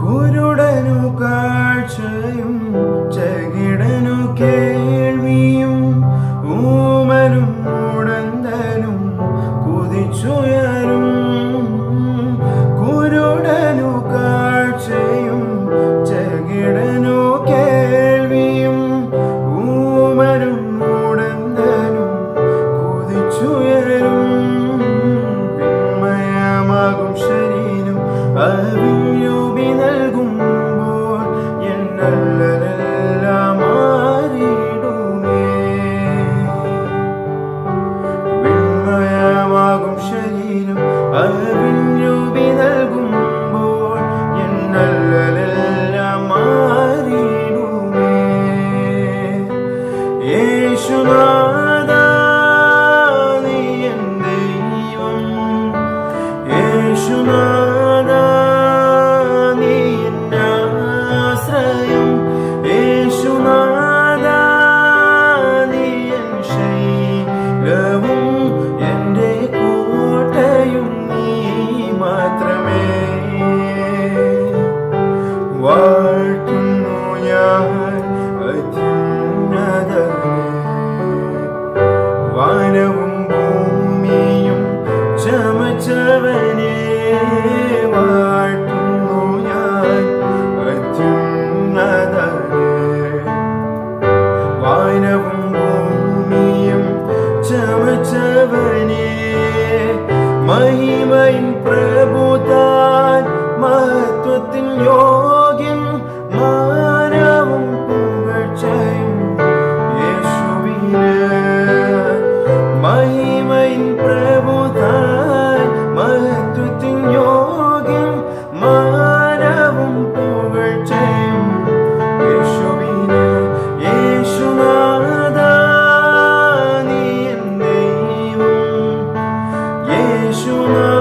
കുരുടനു കാഴ്ചയും ചെകിടനു കേൾവിയും Krishna. mãe. Krishna